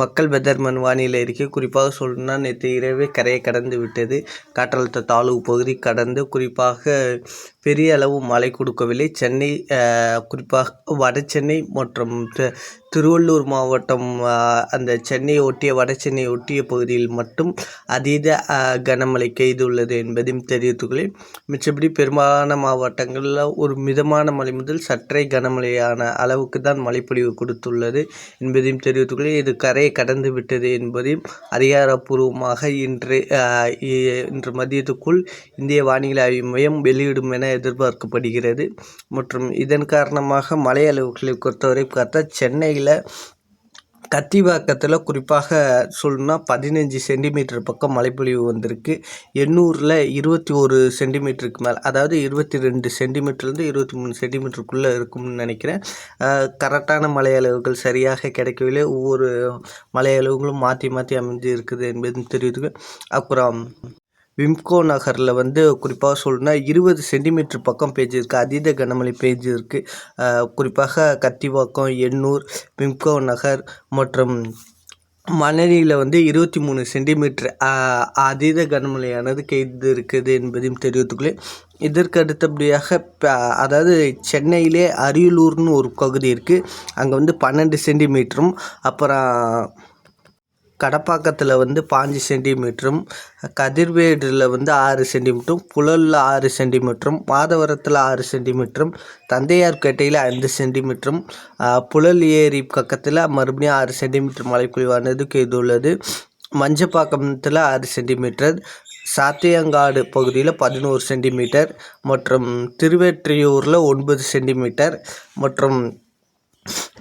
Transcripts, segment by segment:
மக்கள் வெதர்மன் வானிலை அறிக்கை குறிப்பாக சொல்லணும்னா நேற்று இரவே கரையை கடந்து விட்டது. காற்றழுத்த தாழ்வு பகுதி கடந்து குறிப்பாக பெரிய அளவு மழை கொடுக்கவில்லை. சென்னை குறிப்பாக வட சென்னை மற்றும் திருவள்ளூர் மாவட்டம் அந்த சென்னையை ஒட்டிய வட சென்னையை ஒட்டிய பகுதியில் மட்டும் அதீத கனமழை பெய்துள்ளது என்பதையும் தெரிவித்துக்கொள்ளேன் மிச்சபடி பெரும்பாலான மாவட்டங்களில் ஒரு மிதமான மழை முதல் சற்றே கனமழையான அளவுக்கு தான் மழைப்பொழிவு கொடுத்துள்ளது என்பதையும் தெரிவித்துக்கொள்ளேன் இது கரையை கடந்து விட்டது என்பதையும் அதிகாரப்பூர்வமாக இன்று இன்று மதியத்துக்குள் இந்திய வானிலை ஆய்வு மையம் வெளியிடும் என எதிர்பார்க்கப்படுகிறது. மற்றும் இதன் காரணமாக மழை அளவுகளை பொறுத்தவரை பார்த்தா சென்னையில் கத்திவாக்கத்தில் குறிப்பாக சொல்லணும்னா பதினஞ்சு சென்டிமீட்டர் பக்கம் மழைப்பொழிவு வந்திருக்கு. எண்ணூரில் இருபத்தி ஒரு சென்டிமீட்டருக்கு மேலே அதாவது இருபத்தி ரெண்டு சென்டிமீட்டர்லேருந்து இருபத்தி மூணு சென்டிமீட்டருக்குள்ளே இருக்கும்னு நினைக்கிறேன். கரெக்டான மலை அளவுகள் சரியாக கிடைக்கவில்லை. ஒவ்வொரு மலை அளவுகளும் மாற்றி மாற்றி அமைஞ்சு இருக்குது என்பதும் தெரியுது. அப்புறம் விம்கோ நகரில் வந்து குறிப்பாக சொல்லணும்னா இருபது சென்டிமீட்டர் பக்கம் பெய்ஞ்சிருக்கு அதீத கனமழை பெய்ஞ்சிருக்கு குறிப்பாக கத்திவாக்கம் எண்ணூர் விம்கோ நகர் மற்றும் மணலியில் வந்து இருபத்தி மூணு சென்டிமீட்டர் அதீத கனமழையானது கைது இருக்குது என்பதையும் தெரிவித்துக்கொள்ளேன் இதற்கு அடுத்தபடியாக அதாவது சென்னையிலே அரியலூர்னு ஒரு பகுதி இருக்குது அங்கே வந்து பன்னெண்டு சென்டிமீட்டரும் அப்புறம் கடப்பாக்கத்தில் வந்து பாஞ்சு சென்டிமீட்டரும் கதிர்வேடில் வந்து ஆறு சென்டிமீட்டரும் புழலில் ஆறு சென்டிமீட்டரும் மாதவரத்தில் ஆறு சென்டிமீட்டரும் தந்தையார்பேட்டையில் ஐந்து சென்டிமீட்டரும் புழல் ஏரி பக்கத்தில் மறுபடியும் ஆறு சென்டிமீட்டர் மழைப்பொழிவானது உள்ளது? மஞ்சப்பாக்கத்தில் ஆறு சென்டிமீட்டர் சாத்தியங்காடு பகுதியில் பதினோரு சென்டிமீட்டர் மற்றும் திருவெற்றியூரில் ஒன்பது சென்டிமீட்டர் மற்றும்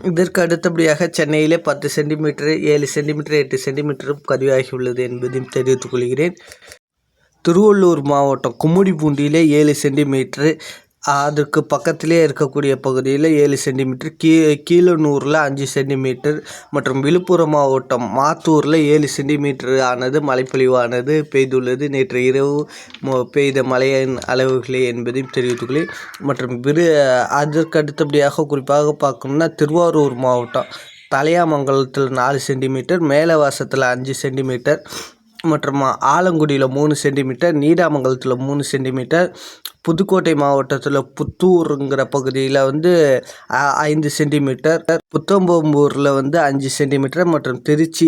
இதற்கு அடுத்தபடியாக சென்னையிலே பத்து சென்டிமீட்டர் ஏழு சென்டிமீட்டர் எட்டு சென்டிமீட்டரும் பதிவாகியுள்ளது என்பதையும் தெரிவித்துக் கொள்கிறேன். திருவள்ளூர் மாவட்டம் கும்மிடிப்பூண்டியிலே ஏழு சென்டிமீட்ரு அதுக்கு பக்கத்திலே இருக்கக்கூடிய பகுதியில் ஏழு சென்டிமீட்டர் கீ கீழனூரில் அஞ்சு சென்டிமீட்டர் மற்றும் விழுப்புரம் மாவட்டம் மாத்தூரில் ஏழு சென்டிமீட்டர் ஆனது மழைப்பொழிவானது பெய்துள்ளது. நேற்று இரவு பெய்த மழையின் அளவுகளே என்பதையும் தெரிவித்துள்ளேன். மற்றும் விரு அதற்கு அடுத்தபடியாக குறிப்பாக பார்க்கணும்னா திருவாரூர் மாவட்டம் தலையாமங்கலத்தில் நாலு சென்டிமீட்டர் மேலவாசத்தில் அஞ்சு சென்டிமீட்டர் மற்றும் ஆலங்குடியில் மூணு சென்டிமீட்டர் நீடாமங்கலத்தில் மூணு சென்டிமீட்டர் புதுக்கோட்டை மாவட்டத்தில் புத்தூருங்கிற பகுதியில் வந்து ஐந்து சென்டிமீட்டர் புத்தம்பம்பூரில் வந்து அஞ்சு சென்டிமீட்டர் மற்றும் திருச்சி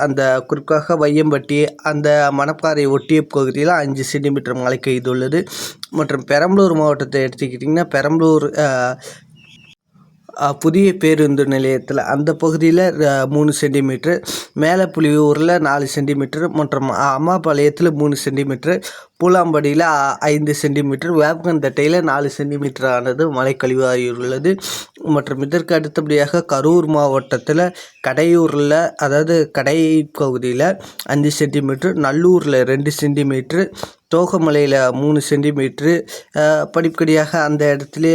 அந்த குறிப்பாக வையம்பட்டி அந்த மணப்பாறை ஒட்டிய பகுதியில் அஞ்சு சென்டிமீட்டர் மழை பெய்துள்ளது மற்றும் பெரம்பலூர் மாவட்டத்தை எடுத்துக்கிட்டிங்கன்னா பெரம்பலூர் புதிய பேருந்து நிலையத்தில் அந்த பகுதியில் மூணு சென்டிமீட்ரு மேலே புலியூரில் நாலு சென்டிமீட்ரு மற்றும் அம்மாபாளையத்தில் மூணு சென்டிமீட்ரு பூலாம்படியில் ஐந்து சென்டிமீட்டர் வேப்பந்தட்டையில் நாலு சென்டிமீட்டர் ஆனது மழை கழிவாகியுள்ளது மற்றும் இதற்கு அடுத்தபடியாக கரூர் மாவட்டத்தில் கடையூரில் அதாவது கடை பகுதியில் அஞ்சு சென்டிமீட்ரு நல்லூரில் ரெண்டு சென்டிமீட்ரு தோகமலையில் மூணு சென்டிமீட்ரு படிப்படியாக அந்த இடத்துலே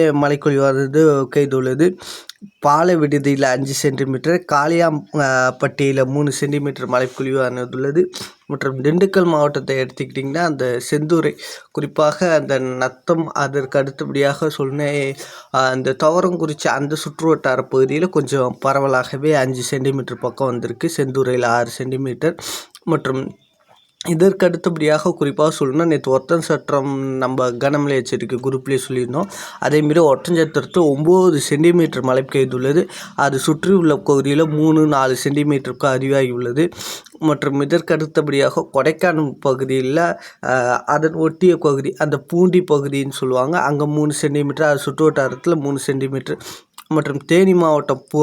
வர்றது கைதுள்ளது பாலை விடுதியில் அஞ்சு சென்டிமீட்டர் காளியாம்பட்டியில் மூணு சென்டிமீட்டர் மழைப்பொழிவானதுள்ளது மற்றும் திண்டுக்கல் மாவட்டத்தை எடுத்துக்கிட்டிங்கன்னா அந்த செந்தூரை குறிப்பாக அந்த நத்தம் அதற்கு அடுத்தபடியாக சொன்னேன் அந்த துவரங்குறிச்சி அந்த சுற்றுவட்டார பகுதியில் கொஞ்சம் பரவலாகவே அஞ்சு சென்டிமீட்டர் பக்கம் வந்திருக்கு. செந்தூரையில் ஆறு சென்டிமீட்டர். மற்றும் இதற்கு அடுத்தபடியாக குறிப்பாக சொல்லணும்னா நேற்று ஒருத்தன் சட்டம் நம்ம கனமழை எச்சரிக்கை குரூப்லேயே சொல்லியிருந்தோம். அதேமாரி ஒட்டஞ்சத்திரத்து ஒம்பது சென்டிமீட்டர் மழை பெய்துள்ளது. அது சுற்றி உள்ள பகுதியில் மூணு நாலு சென்டிமீட்டருக்கு அறிவாகி உள்ளது மற்றும் இதற்கு அடுத்தபடியாக கொடைக்கானல் பகுதியில் அதன் ஒட்டிய பகுதி அந்த பூண்டி பகுதின்னு சொல்லுவாங்க. அங்கே மூணு சென்டிமீட்டர் அது சுற்று வட்டாரத்தில் மூணு சென்டிமீட்டர் மற்றும் தேனி மாவட்டம் பு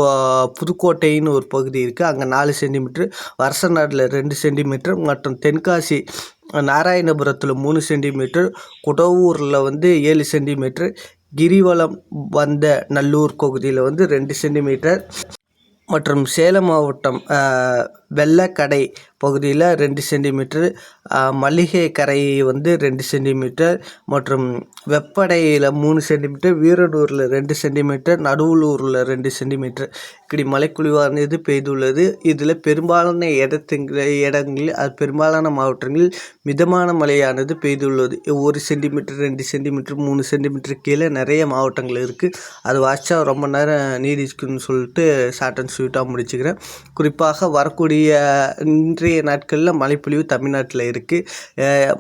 புதுக்கோட்டைன்னு ஒரு பகுதி இருக்குது அங்கே நாலு சென்டிமீட்ரு வருசநாட்டில் ரெண்டு சென்டிமீட்டர் மற்றும் தென்காசி நாராயணபுரத்தில் மூணு சென்டிமீட்டர் குடவூரில் வந்து ஏழு சென்டிமீட்டர் கிரிவலம் வந்த நல்லூர் பகுதியில் வந்து ரெண்டு சென்டிமீட்டர் மற்றும் சேலம் மாவட்டம் வெள்ளக்கடை பகுதியில் ரெண்டு சென்டிமீட்டர் மல்லிகை கரை வந்து ரெண்டு சென்டிமீட்டர் மற்றும் வெப்படையில் மூணு சென்டிமீட்டர் வீரனூரில் ரெண்டு சென்டிமீட்டர் நடுவலூரில் ரெண்டு சென்டிமீட்டர். இப்படி மழைப்பொழிவானது பெய்துள்ளது. இதில் பெரும்பாலான இடத்துங்கிற இடங்களில் அது பெரும்பாலான மாவட்டங்களில் மிதமான மழையானது பெய்துள்ளது. ஒரு சென்டிமீட்டர் ரெண்டு சென்டிமீட்டர் மூணு சென்டிமீட்டர் கீழே நிறைய மாவட்டங்கள் இருக்குது அது வாட்சா ரொம்ப நேரம் நீடிக்குன்னு சொல்லிட்டு ஷார்ட் அண்ட் ஸ்வீட்டாக முடிச்சுக்கிறேன். குறிப்பாக வரக்கூடிய இன்றைய நாட்களில் மழைப்பொழிவு தமிழ்நாட்டில் இருக்குது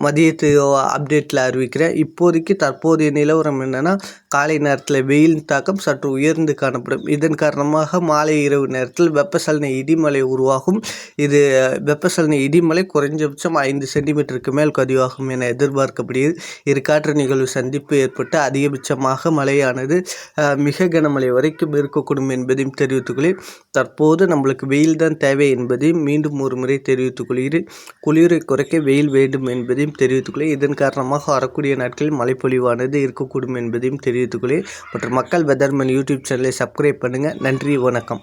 மதியத்து அப்டேட்டில் அறிவிக்கிறேன். இப்போதைக்கு தற்போதைய நிலவரம் என்னென்னா காலை நேரத்தில் வெயில் தாக்கம் சற்று உயர்ந்து காணப்படும். இதன் காரணமாக மாலை இரவு நேரத்தில் வெப்பசலன இடிமலை உருவாகும். இது வெப்பசலன இடிமலை குறைஞ்சபட்சம் ஐந்து சென்டிமீட்டருக்கு மேல் பதிவாகும் என எதிர்பார்க்கப்படுகிறது. இரு காற்று நிகழ்வு சந்திப்பு ஏற்பட்டு அதிகபட்சமாக மழையானது மிக கனமழை வரைக்கும் இருக்கக்கூடும் என்பதையும் தெரிவித்துக்கொள்ளி தற்போது நம்மளுக்கு வெயில் தான் தேவை என்பதையும் மீண்டும் ஒரு முறை தெரிவித்துக் கொள்கிறேன். குளிரை குறைக்க வெயில் வேண்டும் என்பதையும் தெரிவித்துக்கொள்ளேன் இதன் காரணமாக வரக்கூடிய நாட்களில் மழைப்பொழிவானது இருக்கக்கூடும் என்பதையும் தெரிவித்துக்கொள்ளேன் மற்றும் மக்கள் வெதர்மன் யூடியூப் சேனலை சப்ஸ்கிரைப் பண்ணுங்கள் நன்றி வணக்கம்.